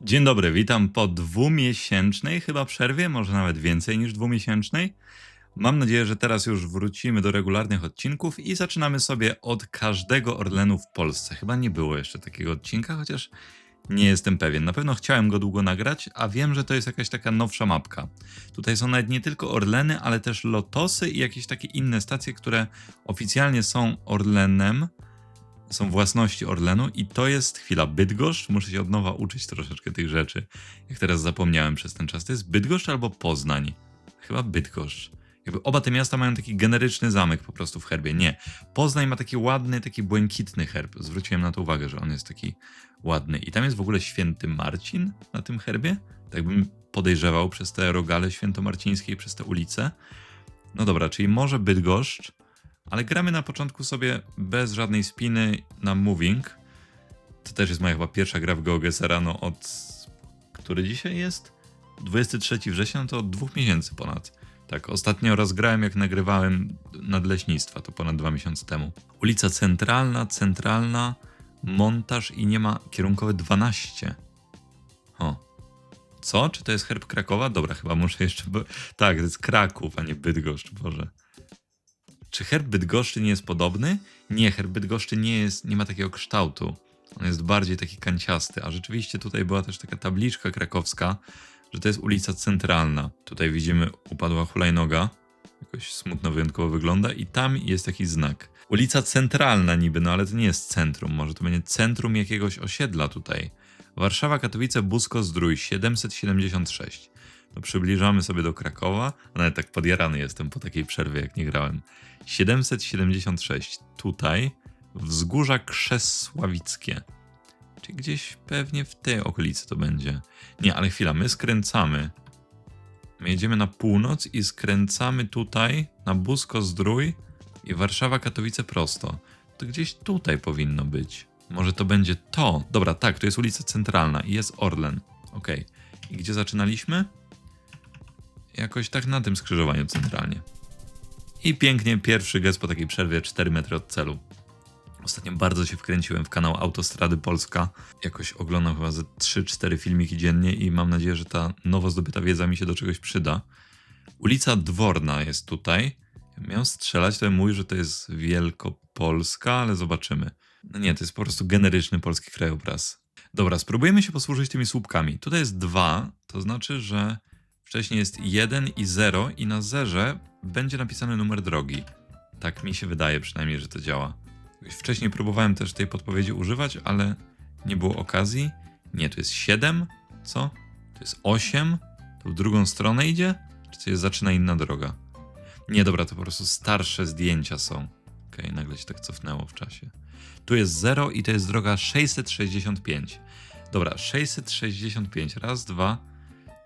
Dzień dobry, witam po dwumiesięcznej chyba przerwie, może nawet więcej niż dwumiesięcznej. Mam nadzieję, że teraz już wrócimy do regularnych odcinków i zaczynamy sobie od każdego Orlenu w Polsce. Chyba nie było jeszcze takiego odcinka, chociaż nie jestem pewien. Na pewno chciałem go długo nagrać, a wiem, że to jest jakaś taka nowsza mapka. Tutaj są nawet nie tylko Orleny, ale też Lotosy i jakieś takie inne stacje, które oficjalnie są Orlenem są własności Orlenu i to jest chwila Bydgoszcz. Muszę się od nowa uczyć troszeczkę tych rzeczy. Jak teraz zapomniałem przez ten czas. To jest Bydgoszcz albo Poznań? Chyba Bydgoszcz. Jakby oba te miasta mają taki generyczny zamek po prostu w herbie. Nie. Poznań ma taki ładny, taki błękitny herb. Zwróciłem na to uwagę, że on jest taki ładny. I tam jest w ogóle święty Marcin na tym herbie. Tak bym podejrzewał przez te rogale świętomarcińskie i przez te ulice. No dobra, czyli może Bydgoszcz, ale gramy na początku sobie bez żadnej spiny na moving. To też jest moja chyba pierwsza gra w GeoGesera, no od... Który dzisiaj jest? 23 września, no to od dwóch miesięcy ponad. Tak, ostatnio raz grałem jak nagrywałem Nadleśnictwa, to ponad dwa miesiące temu. Ulica Centralna, Centralna, montaż i nie ma kierunkowy 12. O. Co? Czy to jest herb Krakowa? Dobra, chyba muszę jeszcze... Tak, to jest Kraków, a nie Bydgoszcz, Boże. Czy herb Bydgoszczy nie jest podobny? Nie, herb Bydgoszczy nie, jest, nie ma takiego kształtu. On jest bardziej taki kanciasty, a rzeczywiście tutaj była też taka tabliczka krakowska, że to jest ulica centralna. Tutaj widzimy upadła hulajnoga, jakoś smutno wyjątkowo wygląda i tam jest taki znak. Ulica centralna niby, no ale to nie jest centrum, może to będzie centrum jakiegoś osiedla tutaj. Warszawa, Katowice, Busko, Zdrój, 776. To przybliżamy sobie do Krakowa, a nawet tak podjarany jestem po takiej przerwie, jak nie grałem. 776. Tutaj wzgórza Krzesławickie. Czyli gdzieś pewnie w tej okolicy to będzie. Nie, ale chwila, my skręcamy. My jedziemy na północ i skręcamy tutaj na Busko Zdrój i Warszawa Katowice prosto. To gdzieś tutaj powinno być. Może to będzie to. Dobra, tak, to jest ulica centralna i jest Orlen. Okej. I gdzie zaczynaliśmy? Jakoś tak na tym skrzyżowaniu centralnie. I pięknie pierwszy gest po takiej przerwie 4 metry od celu. Ostatnio bardzo się wkręciłem w kanał Autostrady Polska. Jakoś oglądam chyba ze 3-4 filmiki dziennie i mam nadzieję, że ta nowo zdobyta wiedza mi się do czegoś przyda. Ulica Dworna jest tutaj. Miał strzelać, to bym mówił, że to jest Wielkopolska, ale zobaczymy. No nie, to jest po prostu generyczny polski krajobraz. Dobra, spróbujemy się posłużyć tymi słupkami. Tutaj jest 2, to znaczy, że wcześniej jest 1 i 0 i na zerze będzie napisany numer drogi. Tak mi się wydaje przynajmniej, że to działa. Wcześniej próbowałem też tej podpowiedzi używać, ale nie było okazji. Nie, tu jest 7. Co? Tu jest 8. To w drugą stronę idzie? Czy to jest zaczyna inna droga? Nie, dobra, to po prostu starsze zdjęcia są. Okej, okay, nagle się tak cofnęło w czasie. Tu jest 0 i to jest droga 665. Dobra, 665. Raz, dwa,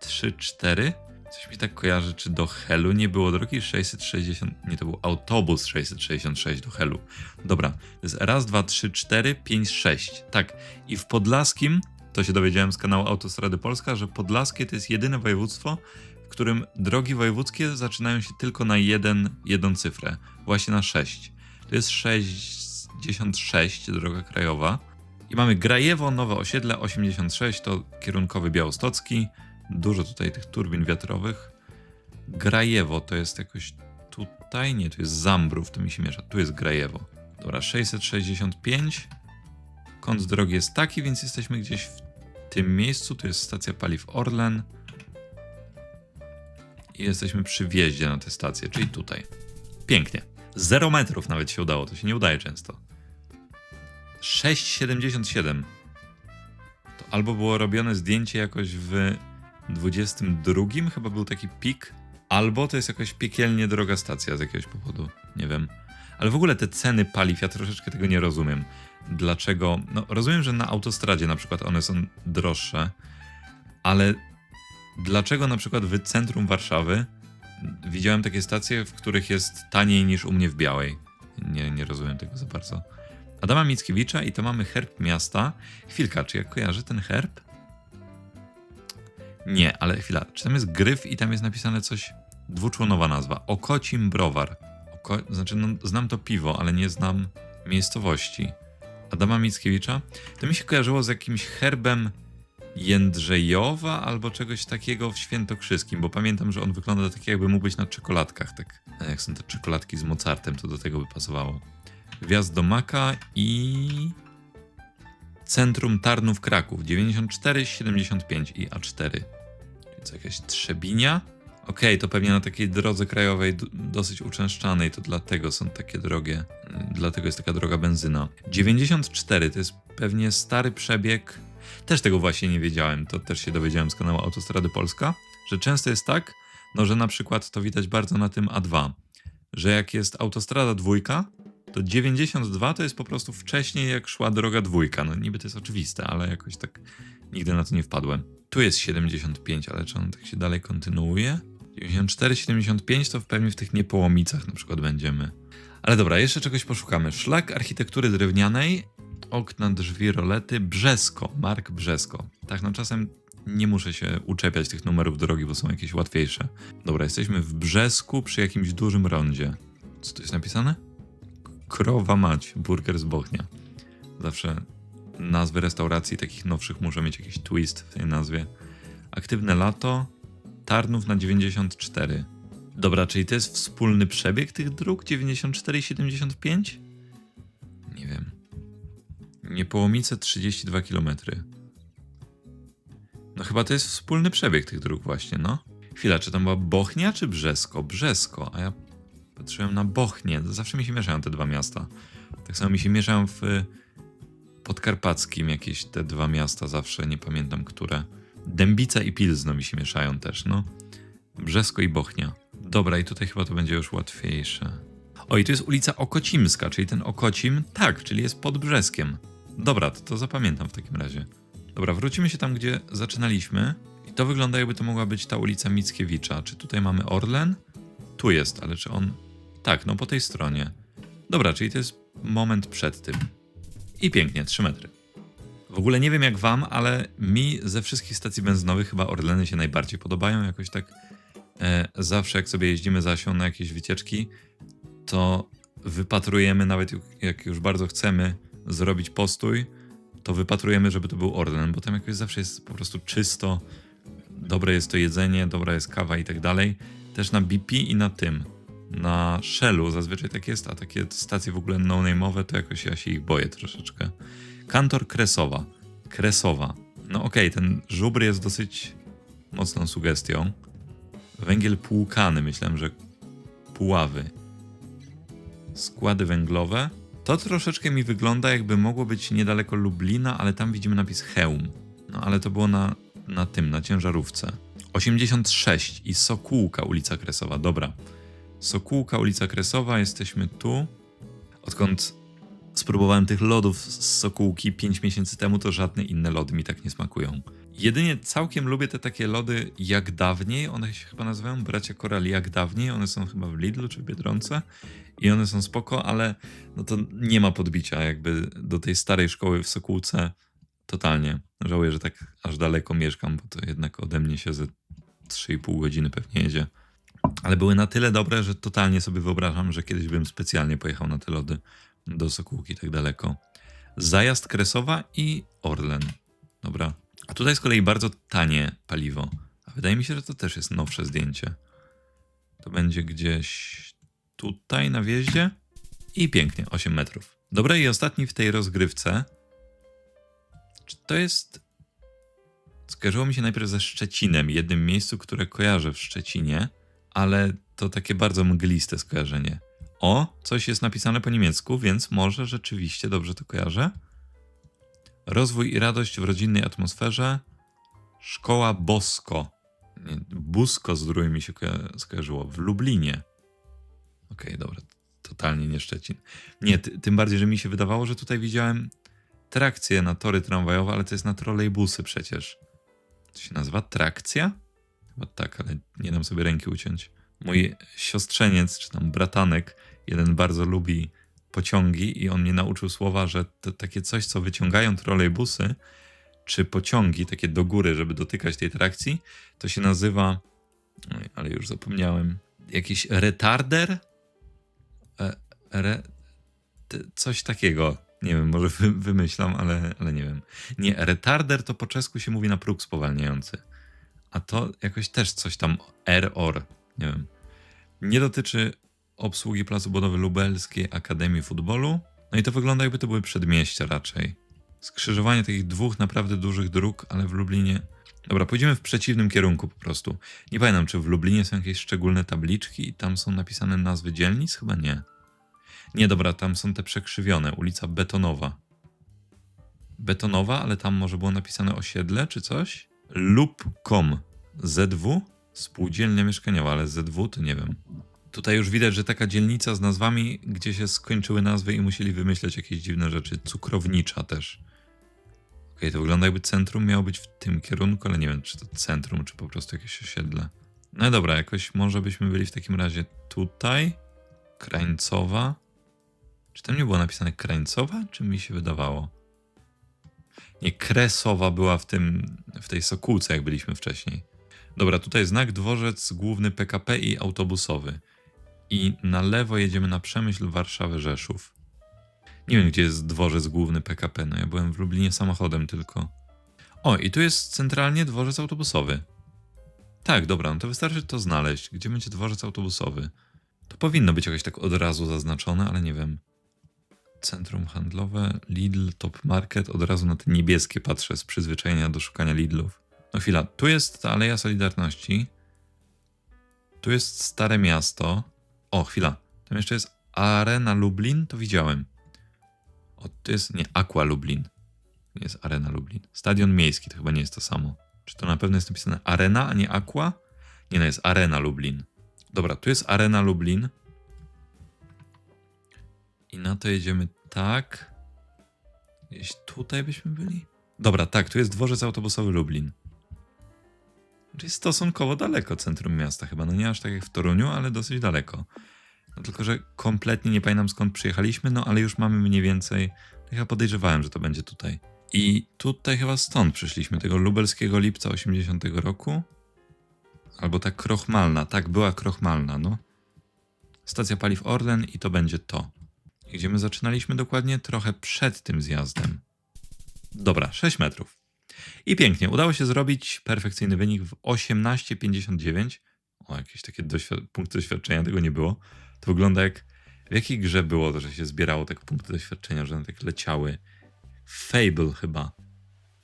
trzy, cztery. Coś mi tak kojarzy, czy do Helu nie było drogi 660. Nie, to był autobus 666 do Helu. Dobra, to jest raz, dwa, trzy, cztery, pięć, sześć. Tak. I w Podlaskim, to się dowiedziałem z kanału Autostrady Polska, że Podlaskie to jest jedyne województwo, w którym drogi wojewódzkie zaczynają się tylko na jeden, jedną cyfrę. Właśnie na 6. To jest 66, droga krajowa. I mamy Grajewo, Nowe Osiedle 86, to kierunkowy białostocki. Dużo tutaj tych turbin wiatrowych. Grajewo to jest jakoś tutaj, nie, tu jest Zambrów, to mi się miesza. Tu jest Grajewo. Dobra, 665. Kąt drogi jest taki, więc jesteśmy gdzieś w tym miejscu. Tu jest stacja paliw Orlen. I jesteśmy przy wjeździe na tę stację, czyli tutaj. Pięknie. 0 metrów nawet się udało, to się nie udaje często. 6,77. To albo było robione zdjęcie jakoś w 22 chyba był taki pik, albo to jest jakaś piekielnie droga stacja z jakiegoś powodu, nie wiem. Ale w ogóle te ceny paliw, ja troszeczkę tego nie rozumiem. Dlaczego? No, rozumiem, że na autostradzie na przykład one są droższe, ale dlaczego na przykład w centrum Warszawy widziałem takie stacje, w których jest taniej niż u mnie w Białej? Nie, nie rozumiem tego za bardzo. Adama Mickiewicza i to mamy herb miasta. Chwilka, czy ja kojarzę ten herb? Nie, ale chwila. Czy tam jest gryf i tam jest napisane coś? Dwuczłonowa nazwa. Okocim Browar. Oko... Znaczy, no, znam to piwo, ale nie znam miejscowości. Adama Mickiewicza. To mi się kojarzyło z jakimś herbem Jędrzejowa albo czegoś takiego w Świętokrzyskim, bo pamiętam, że on wygląda tak jakby mógł być na czekoladkach, tak jak są te czekoladki z Mozartem, to do tego by pasowało. Wjazd do Maka i Centrum Tarnów Kraków 94, 75 i A4. Czyli co jakaś Trzebinia? Okej, to pewnie na takiej drodze krajowej dosyć uczęszczanej, to dlatego są takie drogie, mm, dlatego jest taka droga benzyna. 94 to jest pewnie stary przebieg, też tego właśnie nie wiedziałem, to też się dowiedziałem z kanału Autostrady Polska, że często jest tak, no że na przykład to widać bardzo na tym A2, że jak jest autostrada dwójka, to 92 to jest po prostu wcześniej jak szła droga dwójka. No niby to jest oczywiste, ale jakoś tak nigdy na to nie wpadłem. Tu jest 75, ale czy on tak się dalej kontynuuje? 94, 75 to pewnie w tych niepołomicach na przykład będziemy. Ale dobra, jeszcze czegoś poszukamy. Szlak architektury drewnianej, okna, drzwi, rolety, Brzesko, Mark Brzesko. Tak, no czasem nie muszę się uczepiać tych numerów drogi, bo są jakieś łatwiejsze. Dobra, jesteśmy w Brzesku przy jakimś dużym rondzie. Co tu jest napisane? Krowa mać, burger z Bochnia. Zawsze nazwy restauracji takich nowszych muszą mieć jakiś twist w tej nazwie. Aktywne lato, Tarnów na 94. Dobra, czyli to jest wspólny przebieg tych dróg 94 i 75? Nie wiem. Niepołomice 32 km. No chyba to jest wspólny przebieg tych dróg właśnie, no. Chwila, czy tam była Bochnia czy Brzesko? Brzesko, a ja patrzyłem na Bochnię. Zawsze mi się mieszają te dwa miasta. Tak samo mi się mieszają w y, Podkarpackim jakieś te dwa miasta zawsze, nie pamiętam które. Dębica i Pilzno mi się mieszają też, no. Brzesko i Bochnia. Dobra, i tutaj chyba to będzie już łatwiejsze. O, i tu jest ulica Okocimska, czyli ten Okocim, tak, czyli jest pod Brzeskiem. Dobra, to, to zapamiętam w takim razie. Dobra, wrócimy się tam, gdzie zaczynaliśmy. I to wygląda, jakby to mogła być ta ulica Mickiewicza. Czy tutaj mamy Orlen? Tu jest, ale czy on. Tak, no po tej stronie. Dobra, czyli to jest moment przed tym. I pięknie, 3 metry. W ogóle nie wiem jak wam, ale mi ze wszystkich stacji benzynowych chyba Orleny się najbardziej podobają. Jakoś tak e, zawsze jak sobie jeździmy za Asią na jakieś wycieczki, to wypatrujemy, nawet jak już bardzo chcemy zrobić postój, to wypatrujemy, żeby to był Orlen, bo tam jakoś zawsze jest po prostu czysto, dobre jest to jedzenie, dobra jest kawa i tak dalej. Też na BP i na tym, na Shellu zazwyczaj tak jest, a takie stacje w ogóle no-name'owe to jakoś ja się ich boję troszeczkę. Kantor Kresowa. Kresowa. No okej, okay, ten żubr jest dosyć mocną sugestią. Węgiel płukany, myślałem, że puławy. Składy węglowe. To troszeczkę mi wygląda, jakby mogło być niedaleko Lublina, ale tam widzimy napis Heum. No ale to było na, na tym, na ciężarówce. 86 i Sokółka, ulica Kresowa. Dobra. Sokółka, ulica Kresowa, jesteśmy tu. Odkąd spróbowałem tych lodów z Sokółki 5 miesięcy temu, to żadne inne lody mi tak nie smakują. Jedynie całkiem lubię te takie lody jak dawniej, one się chyba nazywają Bracia Korali jak dawniej, one są chyba w Lidlu czy w Biedronce i one są spoko, ale no to nie ma podbicia jakby do tej starej szkoły w Sokółce totalnie. Żałuję, że tak aż daleko mieszkam, bo to jednak ode mnie się ze 3,5 godziny pewnie jedzie. Ale były na tyle dobre, że totalnie sobie wyobrażam, że kiedyś bym specjalnie pojechał na te lody do Sokółki tak daleko. Zajazd Kresowa i Orlen. Dobra. A tutaj z kolei bardzo tanie paliwo. A wydaje mi się, że to też jest nowsze zdjęcie. To będzie gdzieś tutaj na wjeździe. I pięknie, 8 metrów. Dobra, i ostatni w tej rozgrywce. Czy to jest. Skojarzyło mi się najpierw ze Szczecinem, jednym miejscu, które kojarzę w Szczecinie, ale to takie bardzo mgliste skojarzenie. O, coś jest napisane po niemiecku, więc może rzeczywiście dobrze to kojarzę. Rozwój i radość w rodzinnej atmosferze. Szkoła Bosko. Nie, Busko z mi się skojarzyło. W Lublinie. Okej, okay, dobra. Totalnie nie Szczecin. Nie, ty, tym bardziej, że mi się wydawało, że tutaj widziałem trakcję na tory tramwajowe, ale to jest na trolejbusy przecież. To się nazywa trakcja? Chyba tak, ale nie dam sobie ręki uciąć. Mój siostrzeniec, czy tam bratanek, jeden bardzo lubi pociągi i on mnie nauczył słowa, że to takie coś, co wyciągają trolejbusy, czy pociągi takie do góry, żeby dotykać tej trakcji, to się nazywa, ale już zapomniałem, jakiś retarder? E, re, coś takiego. Nie wiem, może wy, wymyślam, ale, ale nie wiem. Nie, retarder to po czesku się mówi na próg spowalniający. A to jakoś też coś tam error, nie wiem. Nie dotyczy obsługi placu budowy Lubelskiej Akademii Futbolu. No i to wygląda jakby to były przedmieścia raczej. Skrzyżowanie takich dwóch naprawdę dużych dróg, ale w Lublinie... Dobra, pójdziemy w przeciwnym kierunku po prostu. Nie pamiętam, czy w Lublinie są jakieś szczególne tabliczki i tam są napisane nazwy dzielnic? Chyba nie. Nie, dobra, tam są te przekrzywione. Ulica Betonowa. Betonowa, ale tam może było napisane osiedle czy coś? Lub.com. ZW? Spółdzielnia mieszkaniowa, ale ZW to nie wiem. Tutaj już widać, że taka dzielnica z nazwami, gdzie się skończyły nazwy i musieli wymyśleć jakieś dziwne rzeczy. Cukrownicza też. Okej, to wygląda jakby centrum miało być w tym kierunku, ale nie wiem, czy to centrum, czy po prostu jakieś osiedle. No dobra, jakoś może byśmy byli w takim razie tutaj. Krańcowa. Czy tam nie było napisane Krańcowa, czy mi się wydawało? Nie, Kresowa była w tym, w tej Sokółce, jak byliśmy wcześniej. Dobra, tutaj znak dworzec główny PKP i autobusowy. I na lewo jedziemy na Przemyśl, Warszawę, Rzeszów. Nie wiem, gdzie jest dworzec główny PKP, no ja byłem w Lublinie samochodem tylko. O, i tu jest centralnie dworzec autobusowy. Tak, dobra, no to wystarczy to znaleźć. Gdzie będzie dworzec autobusowy? To powinno być jakoś tak od razu zaznaczone, ale nie wiem. Centrum handlowe, Lidl, Top Market, od razu na te niebieskie patrzę z przyzwyczajenia do szukania Lidlów. No chwila, tu jest ta Aleja Solidarności. Tu jest Stare Miasto. O, chwila, tam jeszcze jest Arena Lublin, to widziałem. O, to jest, nie, Aqua Lublin. Nie jest Arena Lublin. Stadion Miejski, to chyba nie jest to samo. Czy to na pewno jest napisane Arena, a nie Aqua? Nie, no jest Arena Lublin. Dobra, tu jest Arena Lublin. I na to jedziemy tak. Gdzieś tutaj byśmy byli? Dobra, tak, tu jest dworzec autobusowy Lublin. Czyli stosunkowo daleko centrum miasta chyba. No nie aż tak jak w Toruniu, ale dosyć daleko. No tylko, że kompletnie nie pamiętam skąd przyjechaliśmy, no ale już mamy mniej więcej. Ja podejrzewałem, że to będzie tutaj. I tutaj chyba stąd przyszliśmy, tego lubelskiego lipca 80 roku. Albo ta krochmalna, tak, była krochmalna, no. Stacja paliw Orlen i to będzie to. Gdzie my zaczynaliśmy dokładnie? Trochę przed tym zjazdem. Dobra, 6 metrów. I pięknie, udało się zrobić perfekcyjny wynik w 18,59. O, jakieś takie doświ- punkty doświadczenia, tego nie było. To wygląda jak. W jakiej grze było to, że się zbierało tak punkty doświadczenia, że one tak leciały? Fable chyba.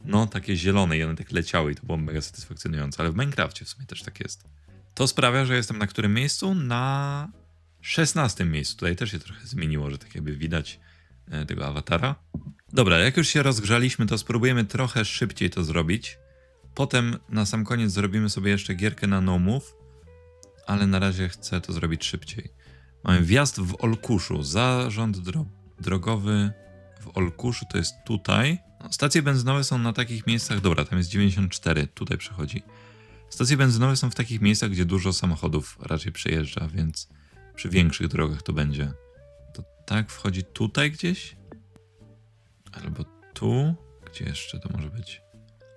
No, takie zielone i one tak leciały i to było mega satysfakcjonujące, ale w Minecrafcie w sumie też tak jest. To sprawia, że jestem na którym miejscu? Na 16 miejscu. Tutaj też się trochę zmieniło, że tak jakby widać e, tego awatara. Dobra, jak już się rozgrzaliśmy, to spróbujemy trochę szybciej to zrobić. Potem na sam koniec zrobimy sobie jeszcze gierkę na no move, ale na razie chcę to zrobić szybciej. Mamy wjazd w Olkuszu, zarząd dro drogowy w Olkuszu to jest tutaj. No, stacje benzynowe są na takich miejscach, dobra, tam jest 94, tutaj przechodzi. Stacje benzynowe są w takich miejscach, gdzie dużo samochodów raczej przejeżdża, więc przy większych drogach to będzie. To tak wchodzi tutaj gdzieś? Albo tu? Gdzie jeszcze to może być?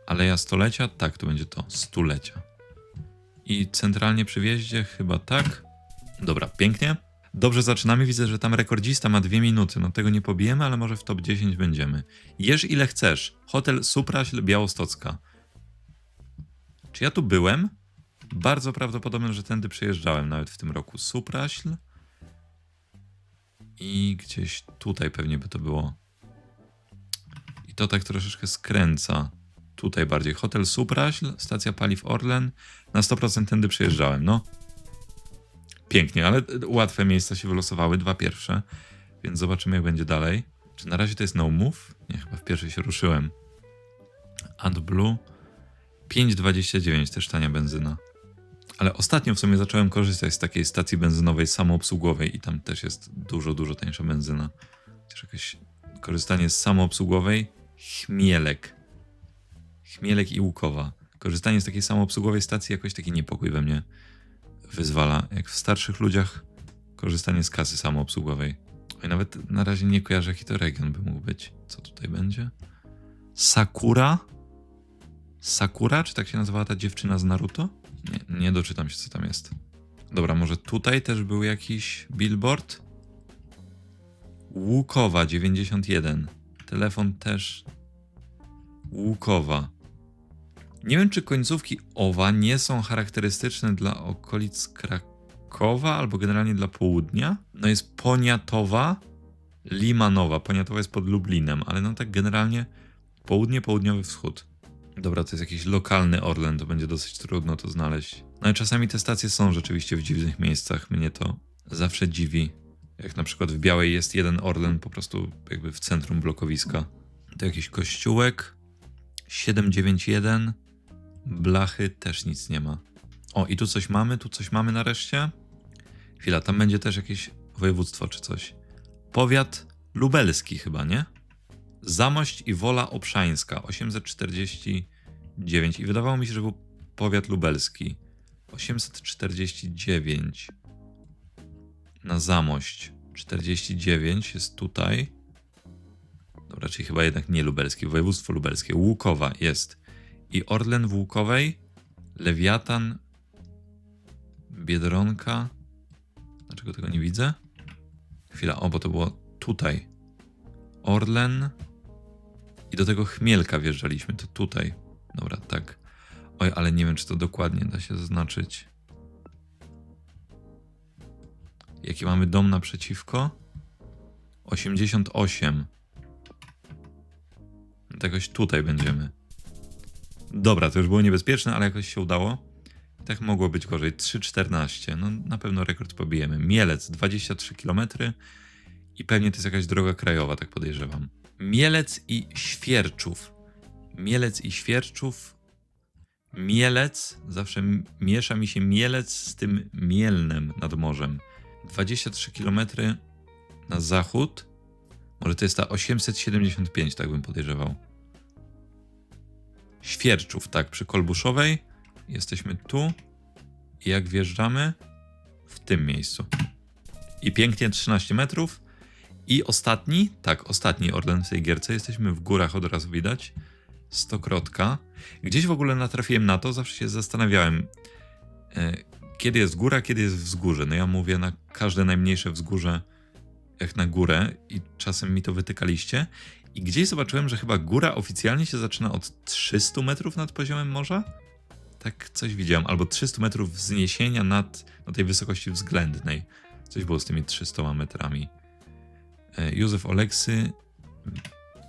Aleja Stolecia? Tak, to będzie to. Stulecia. I centralnie przy wjeździe chyba tak. Dobra, pięknie. Dobrze zaczynamy. Widzę, że tam rekordzista ma dwie minuty. No tego nie pobijemy, ale może w top 10 będziemy. Jesz ile chcesz. Hotel Supraśl Białostocka. Czy ja tu byłem? Bardzo prawdopodobne, że tędy przejeżdżałem nawet w tym roku. Supraśl. I gdzieś tutaj pewnie by to było. I to tak troszeczkę skręca. Tutaj bardziej. Hotel Supraśl, stacja paliw Orlen. Na 100% tędy przejeżdżałem, no. Pięknie, ale łatwe miejsca się wylosowały, dwa pierwsze. Więc zobaczymy, jak będzie dalej. Czy na razie to jest no move? Nie, chyba w pierwszej się ruszyłem. AdBlue. 5,29, też tania benzyna. Ale ostatnio w sumie zacząłem korzystać z takiej stacji benzynowej samoobsługowej i tam też jest dużo, dużo tańsza benzyna. Też jakieś korzystanie z samoobsługowej. Chmielek. Chmielek i Łukowa. Korzystanie z takiej samoobsługowej stacji jakoś taki niepokój we mnie wyzwala. Jak w starszych ludziach korzystanie z kasy samoobsługowej. I nawet na razie nie kojarzę, jaki to region by mógł być. Co tutaj będzie? Sakura? Sakura? Czy tak się nazywała ta dziewczyna z Naruto? Nie, nie doczytam się, co tam jest. Dobra, może tutaj też był jakiś billboard? Łukowa 91. Telefon też Łukowa. Nie wiem, czy końcówki owa nie są charakterystyczne dla okolic Krakowa albo generalnie dla południa. No jest Poniatowa, Limanowa. Poniatowa jest pod Lublinem, ale no tak generalnie południe, południowy wschód. Dobra, to jest jakiś lokalny Orlen, to będzie dosyć trudno to znaleźć. No i czasami te stacje są rzeczywiście w dziwnych miejscach. Mnie to zawsze dziwi. Jak na przykład w Białej jest jeden Orlen po prostu jakby w centrum blokowiska. To jakiś kościółek. 791. Blachy też nic nie ma. O, i tu coś mamy, tu coś mamy nareszcie. Chwila, tam będzie też jakieś województwo czy coś. Powiat lubelski chyba, nie? Zamość i Wola Obszańska 849 i wydawało mi się, że był powiat lubelski 849 na Zamość 49 jest tutaj. Dobra, czyli chyba jednak nie lubelski, województwo lubelskie. Łukowa jest. I Orlen w Łukowej Lewiatan Biedronka. Dlaczego tego nie widzę? chwila, o, bo to było tutaj. Orlen i do tego Chmielka wjeżdżaliśmy, to tutaj. Dobra, tak. Oj, ale nie wiem, czy to dokładnie da się zaznaczyć. Jaki mamy dom naprzeciwko? 88. To jakoś tutaj będziemy. Dobra, to już było niebezpieczne, ale jakoś się udało. Tak mogło być gorzej. 3,14. No na pewno rekord pobijemy. Mielec 23 km i pewnie to jest jakaś droga krajowa, tak podejrzewam. Mielec i Świerczów. Mielec i Świerczów. Mielec, zawsze miesza mi się Mielec z tym Mielnem nad morzem. 23 km na zachód. Może to jest ta 875, tak bym podejrzewał. Świerczów, tak, przy Kolbuszowej. Jesteśmy tu. I jak wjeżdżamy? W tym miejscu. I pięknie 13 metrów. I ostatni, tak, ostatni Orlen w tej gierce. Jesteśmy w górach, od razu widać. Stokrotka. Gdzieś w ogóle natrafiłem na to, zawsze się zastanawiałem, e, kiedy jest góra, kiedy jest wzgórze. No ja mówię na każde najmniejsze wzgórze, jak na górę, i czasem mi to wytykaliście. I gdzieś zobaczyłem, że chyba góra oficjalnie się zaczyna od 300 metrów nad poziomem morza. Tak coś widziałem, albo 300 metrów wzniesienia nad no, tej wysokości względnej. Coś było z tymi 300 metrami. E, Józef Oleksy.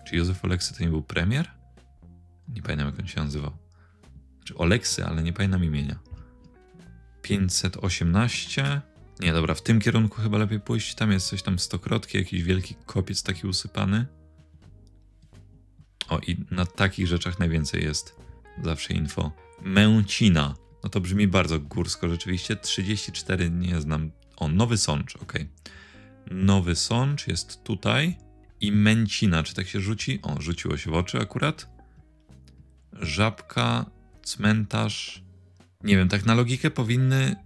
Czy Józef Oleksy to nie był premier? Nie pamiętam, jak on się nazywał. Znaczy Oleksy, ale nie pamiętam imienia. 518. Nie, dobra, w tym kierunku chyba lepiej pójść. Tam jest coś tam stokrotki, jakiś wielki kopiec taki usypany. O, i na takich rzeczach najwięcej jest zawsze info. Męcina. No to brzmi bardzo górsko rzeczywiście. 34 nie znam. O, Nowy Sącz, ok. Nowy Sącz jest tutaj. I Męcina, czy tak się rzuci? O, rzuciło się w oczy akurat. Żabka, cmentarz. Nie wiem, tak na logikę powinny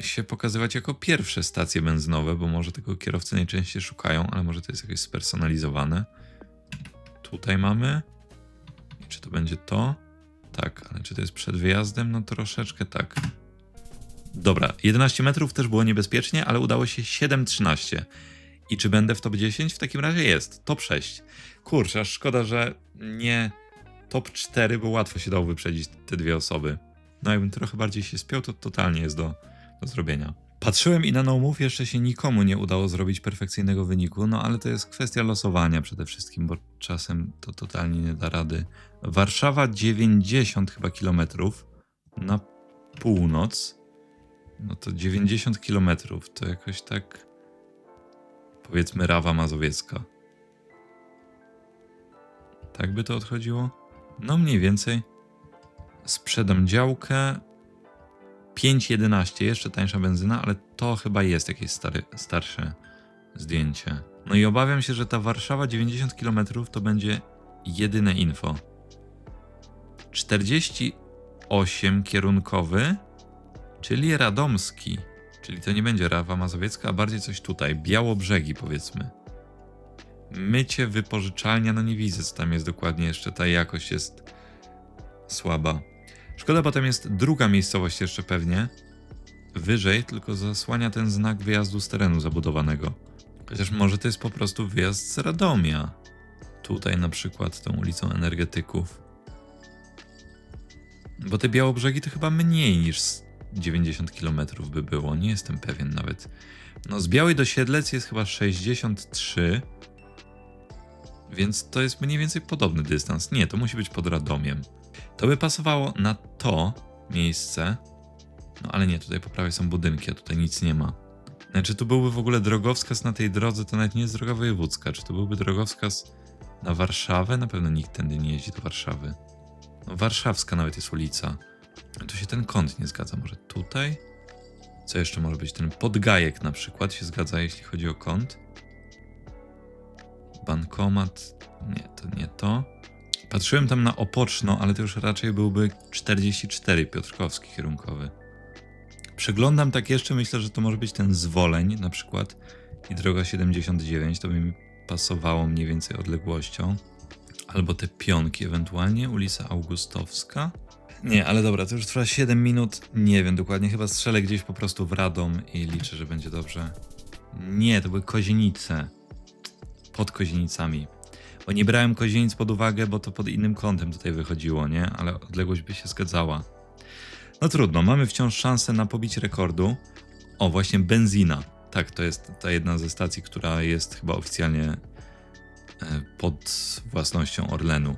się pokazywać jako pierwsze stacje benzynowe, bo może tego kierowcy najczęściej szukają, ale może to jest jakieś spersonalizowane. Tutaj mamy. Czy to będzie to? Tak, ale czy to jest przed wyjazdem? No troszeczkę tak. Dobra, 11 metrów też było niebezpiecznie, ale udało się 7,13. I czy będę w top 10? W takim razie jest. Top 6. Kurczę, aż szkoda, że nie top 4, bo łatwo się dało wyprzedzić te dwie osoby. No jakbym trochę bardziej się spiął, to totalnie jest do, do zrobienia. Patrzyłem i na no move jeszcze się nikomu nie udało zrobić perfekcyjnego wyniku, no ale to jest kwestia losowania przede wszystkim, bo czasem to totalnie nie da rady. Warszawa 90 chyba kilometrów na północ. No to 90 kilometrów to jakoś tak powiedzmy Rawa Mazowiecka. Tak by to odchodziło? No mniej więcej. Sprzedam działkę. 5,11, jeszcze tańsza benzyna, ale to chyba jest jakieś stary, starsze zdjęcie. No i obawiam się, że ta Warszawa 90 km to będzie jedyne info. 48 kierunkowy, czyli radomski. Czyli to nie będzie Rawa Mazowiecka, a bardziej coś tutaj. Białobrzegi powiedzmy. Mycie, wypożyczalnia, no nie widzę co tam jest dokładnie jeszcze. Ta jakość jest słaba. Szkoda, bo tam jest druga miejscowość jeszcze pewnie. Wyżej, tylko zasłania ten znak wyjazdu z terenu zabudowanego. Chociaż może to jest po prostu wyjazd z Radomia. Tutaj na przykład tą ulicą energetyków. Bo te Białobrzegi to chyba mniej niż 90 km by było, nie jestem pewien nawet. No z Białej do Siedlec jest chyba 63, więc to jest mniej więcej podobny dystans. Nie, to musi być pod Radomiem. To by pasowało na to miejsce, no ale nie, tutaj po prawej są budynki, a tutaj nic nie ma. Znaczy, tu byłby w ogóle drogowskaz na tej drodze, to nawet nie jest droga wojewódzka. Czy to byłby drogowskaz na Warszawę? Na pewno nikt tędy nie jeździ do Warszawy. No, warszawska nawet jest ulica. Tu się ten kąt nie zgadza. Może tutaj? Co jeszcze może być? Ten podgajek na przykład się zgadza, jeśli chodzi o kąt. Bankomat. Nie, to nie to. Patrzyłem tam na Opoczno, ale to już raczej byłby 44 Piotrkowski kierunkowy. Przeglądam tak jeszcze, myślę, że to może być ten Zwoleń na przykład i droga 79, to by mi pasowało mniej więcej odległością. Albo te pionki ewentualnie, ulica Augustowska. Nie, ale dobra, to już trwa 7 minut, nie wiem dokładnie, chyba strzelę gdzieś po prostu w Radom i liczę, że będzie dobrze. Nie, to były Kozienice. Pod Kozienicami. Bo nie brałem Kozienic pod uwagę, bo to pod innym kątem tutaj wychodziło, nie? Ale odległość by się zgadzała. No trudno, mamy wciąż szansę na pobicie rekordu. O, właśnie benzina. Tak, to jest ta jedna ze stacji, która jest chyba oficjalnie e, pod własnością Orlenu.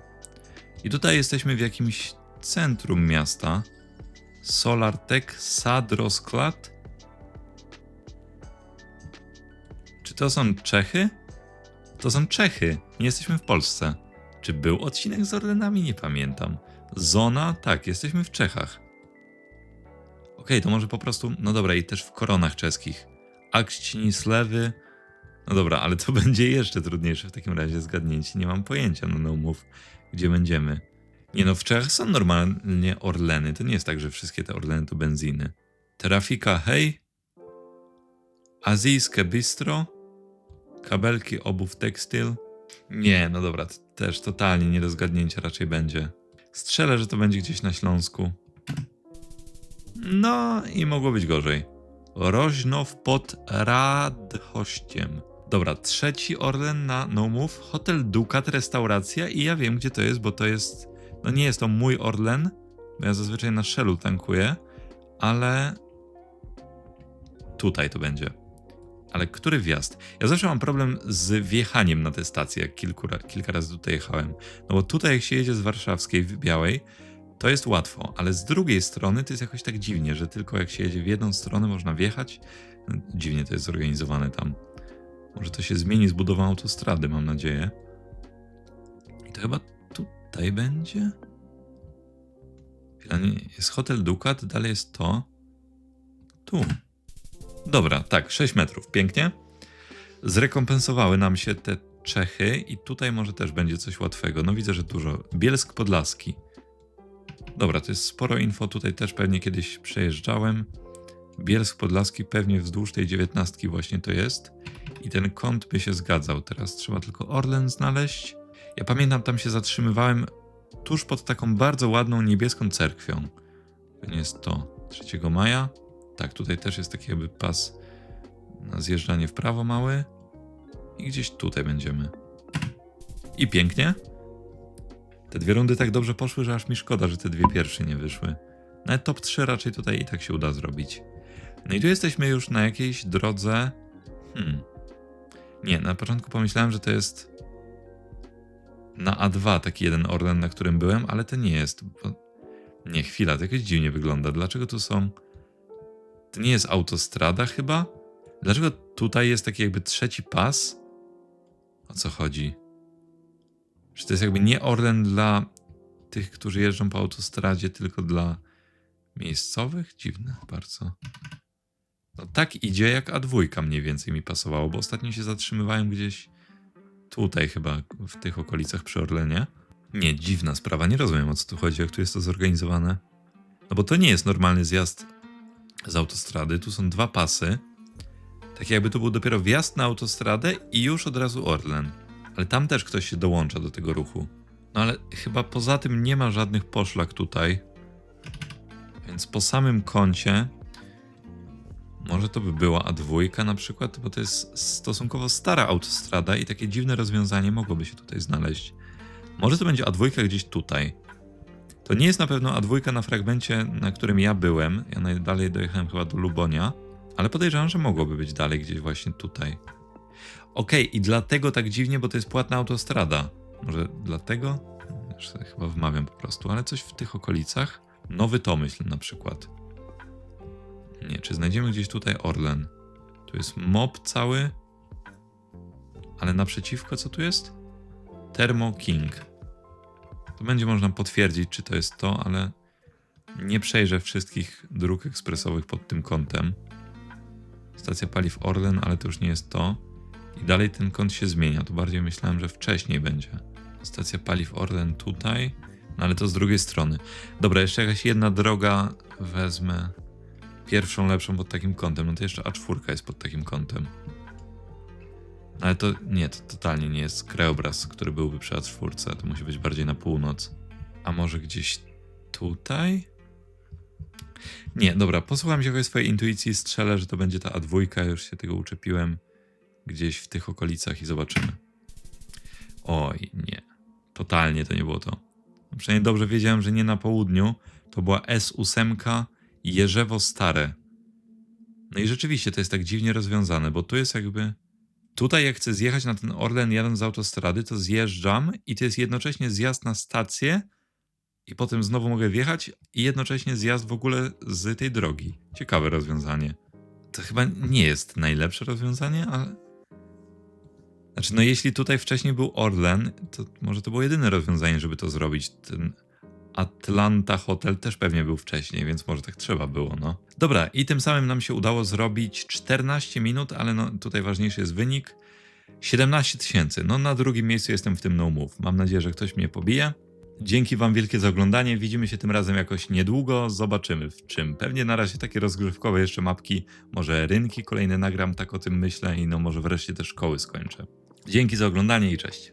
I tutaj jesteśmy w jakimś centrum miasta. Solartech Sadrosklad. Czy to są Czechy? To są Czechy. Nie jesteśmy w Polsce. Czy był odcinek z Orlenami? Nie pamiętam. Zona? Tak, jesteśmy w Czechach. Okej, to może po prostu. No dobra, i też w koronach czeskich. Akścislewy. No dobra, ale to będzie jeszcze trudniejsze w takim razie zgadnięcie. Nie mam pojęcia, no no mów, gdzie będziemy. Nie no, w Czechach są normalnie Orleny. To nie jest tak, że wszystkie te Orleny to benziny. Trafika hej. Azijskie bistro. Kabelki, obów, tekstyl. Nie, no dobra, to też totalnie nie do zgadnięcia raczej będzie. Strzelę, że to będzie gdzieś na Śląsku. No i mogło być gorzej. Roźnow pod Radhościem. Dobra, trzeci Orlen na No Move. Hotel Dukat, restauracja i ja wiem gdzie to jest, bo to jest... No nie jest to mój Orlen, bo ja zazwyczaj na Shellu tankuję, ale... Tutaj to będzie. Ale który wjazd? Ja zawsze mam problem z wjechaniem na tę stację, jak kilku, kilka razy tutaj jechałem. No bo tutaj jak się jedzie z warszawskiej Białej, to jest łatwo, ale z drugiej strony to jest jakoś tak dziwnie, że tylko jak się jedzie w jedną stronę można wjechać. Dziwnie to jest zorganizowane tam. Może to się zmieni z budową autostrady, mam nadzieję. I to chyba tutaj będzie? Jest hotel Dukat, dalej jest to. Tu. Dobra, tak, 6 metrów, pięknie. Zrekompensowały nam się te Czechy i tutaj może też będzie coś łatwego. No widzę, że dużo. Bielsk Podlaski. Dobra, to jest sporo info, tutaj też pewnie kiedyś przejeżdżałem. Bielsk Podlaski pewnie wzdłuż tej dziewiętnastki właśnie to jest. I ten kąt by się zgadzał. Teraz trzeba tylko Orlen znaleźć. Ja pamiętam, tam się zatrzymywałem tuż pod taką bardzo ładną niebieską cerkwią. To nie jest to. 3 maja. Tak, tutaj też jest taki jakby pas na zjeżdżanie w prawo mały. I gdzieś tutaj będziemy. I pięknie. Te dwie rundy tak dobrze poszły, że aż mi szkoda, że te dwie pierwsze nie wyszły. Nawet top 3 raczej tutaj i tak się uda zrobić. No i tu jesteśmy już na jakiejś drodze. Hmm. Nie, na początku pomyślałem, że to jest na A2 taki jeden Orlen, na którym byłem, ale to nie jest. Bo... Nie, chwila, to jakoś dziwnie wygląda. Dlaczego tu są. To nie jest autostrada chyba? Dlaczego tutaj jest taki jakby trzeci pas? O co chodzi? Czy to jest jakby nie Orlen dla tych, którzy jeżdżą po autostradzie, tylko dla miejscowych? Dziwne bardzo. No tak idzie jak A2 mniej więcej mi pasowało, bo ostatnio się zatrzymywałem gdzieś tutaj chyba, w tych okolicach przy Orlenie. Nie, dziwna sprawa, nie rozumiem o co tu chodzi, jak tu jest to zorganizowane. No bo to nie jest normalny zjazd z autostrady, tu są dwa pasy. Tak jakby to był dopiero wjazd na autostradę i już od razu Orlen. Ale tam też ktoś się dołącza do tego ruchu. No ale chyba poza tym nie ma żadnych poszlak tutaj. Więc po samym kącie Może to by była A2 na przykład, bo to jest stosunkowo stara autostrada i takie dziwne rozwiązanie mogłoby się tutaj znaleźć. Może to będzie A2 gdzieś tutaj. To nie jest na pewno A2 na fragmencie, na którym ja byłem. Ja najdalej dojechałem chyba do Lubonia, ale podejrzewam, że mogłoby być dalej gdzieś właśnie tutaj. Okej, i dlatego tak dziwnie, bo to jest płatna autostrada. Może dlatego? Już chyba wmawiam po prostu, ale coś w tych okolicach. Nowy Tomyśl na przykład. Nie, czy znajdziemy gdzieś tutaj Orlen? Tu jest mob cały. Ale naprzeciwko co tu jest? Thermo King. To będzie można potwierdzić, czy to jest to, ale nie przejrzę wszystkich dróg ekspresowych pod tym kątem. Stacja paliw Orlen, ale to już nie jest to. I dalej ten kąt się zmienia. Tu bardziej myślałem, że wcześniej będzie. Stacja paliw Orlen tutaj, no ale to z drugiej strony. Dobra, jeszcze jakaś jedna droga wezmę. Pierwszą lepszą pod takim kątem. No to jeszcze A4 jest pod takim kątem. Ale to nie, to totalnie nie jest krajobraz, który byłby przy A4. To musi być bardziej na północ. A może gdzieś tutaj? Nie, dobra, posłucham się swojej intuicji strzelę, że to będzie ta A2. Już się tego uczepiłem gdzieś w tych okolicach i zobaczymy. Oj, nie. Totalnie to nie było to. No Przynajmniej dobrze wiedziałem, że nie na południu. To była S8 Jerzewo Stare. No i rzeczywiście to jest tak dziwnie rozwiązane, bo tu jest jakby. Tutaj, jak chcę zjechać na ten Orlen jadąc z autostrady, to zjeżdżam i to jest jednocześnie zjazd na stację, i potem znowu mogę wjechać, i jednocześnie zjazd w ogóle z tej drogi. Ciekawe rozwiązanie. To chyba nie jest najlepsze rozwiązanie, ale. Znaczy, no jeśli tutaj wcześniej był Orlen, to może to było jedyne rozwiązanie, żeby to zrobić. Ten Atlanta Hotel też pewnie był wcześniej, więc może tak trzeba było, no. Dobra, i tym samym nam się udało zrobić 14 minut, ale no tutaj ważniejszy jest wynik. 17 tysięcy. No na drugim miejscu jestem w tym no move. Mam nadzieję, że ktoś mnie pobije. Dzięki wam wielkie za oglądanie. Widzimy się tym razem jakoś niedługo. Zobaczymy w czym. Pewnie na razie takie rozgrzewkowe jeszcze mapki. Może rynki kolejne nagram, tak o tym myślę i no może wreszcie te szkoły skończę. Dzięki za oglądanie i cześć.